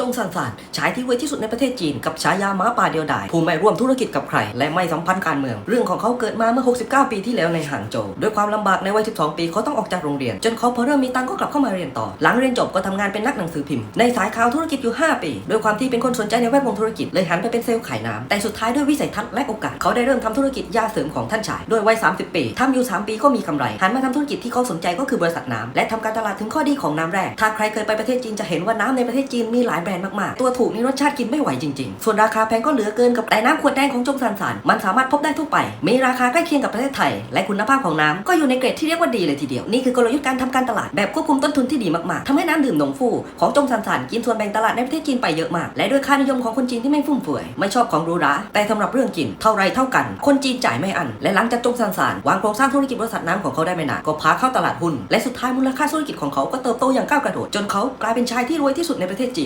จงซันซานชายที่รวยที่สุดในประเทศจีนกับฉายาม้าป่าเดียวดายผู้ไม่ร่วมธุรกิจกับใคร และไม่สัมพันธ์การเมือง เรื่องของเขาเกิดมาเมื่อ 69 ปีที่แล้วในหางโจวด้วยความลำบากในวัย 12 ปีเขาต้องออกจากโรงเรียน จนเขาพอเริ่มมีตังก็กลับเข้ามาเรียนต่อ หลังเรียนจบก็ทำงานเป็นนักหนังสือพิมพ์ในสายข่าวธุรกิจอยู่ 5 ปีด้วยความที่เป็นคนสนใจในแวดวงธุรกิจเลยหันไปเป็นเซลล์ขายน้ำแต่สุดท้ายด้วยวิสัยทัศน์และโอกาสเขาได้เริ่มทำธุรกิจยาเสริมของท่านชายด้วยวัย 30 ปีทำอยู่ 3 ปีก็มีกำไรหันมาทำธุรกิจที่เขาสนใจก็คือบริษัทน้ำและทำการตลาดถึงข้อดีของน้ำแร่ถ้าใครเคยไปประเทศจีนจะเห็นว่าน้ำในประเทศจีนมีหลายแบรนด์มากๆ ตัวถูกนี่รสชาติกินไม่ไหวจริงๆ ส่วนราคาแพงก็เหลือเกินกับแต่น้ำขวดแดงของจงซันสานมันสามารถพบได้ทั่วไป มีราคาใกล้เคียงกับประเทศไทย และคุณภาพของน้ำก็อยู่ในเกรดที่เรียกว่าดีเลยทีเดียว นี่คือกลยุทธ์การทำการตลาดแบบควบคุมต้นทุนที่ดีมากๆทำให้น้ำดื่มหนงฟูของจงซันสานกินส่วนแบ่งตลาดในประเทศจีนไปเยอะมาก และด้วยค่านิยมของคนจีนที่ไม่ฟุ่มเฟือยไม่ชอบของหรูหราแต่สำหรับเรื่องกินเท่าไรเท่ากัน คนจีนจ่ายไม่อัน และหลังจากจงซันสานวางโครงสร้างธุรกิจบริษัทน้ำของเขาได้ไม่นานก็พาเข้าตลาดหุ้นและสุดท้ายมูลค่าธุรกิจของเขาก็เติบโตอย่างก้าวกระโดดจนเขากลายเป็นชายที่รวยที่สุดในประเทศจีน